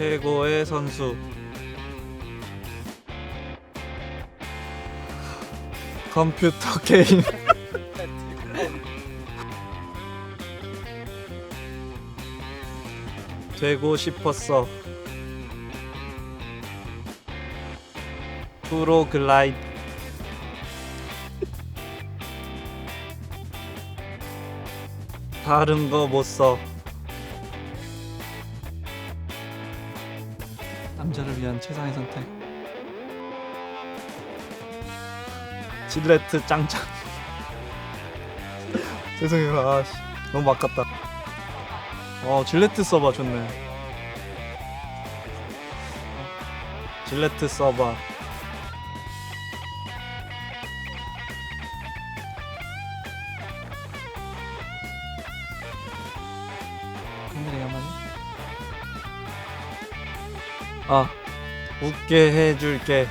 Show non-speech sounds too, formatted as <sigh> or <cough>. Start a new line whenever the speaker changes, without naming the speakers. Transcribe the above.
최고의 선수. 컴퓨터 <laughs> 게임. <laughs> 되고 싶었어. 프로글라이드. 다른 거 못 써. 남자를 위한 최상의 선택. 질레트 짱짱. <laughs> 죄송해요. 아, 씨. 너무 아깝다. 어, 질레트 서버 좋네. 질레트 서버. 아, 웃게 해줄게.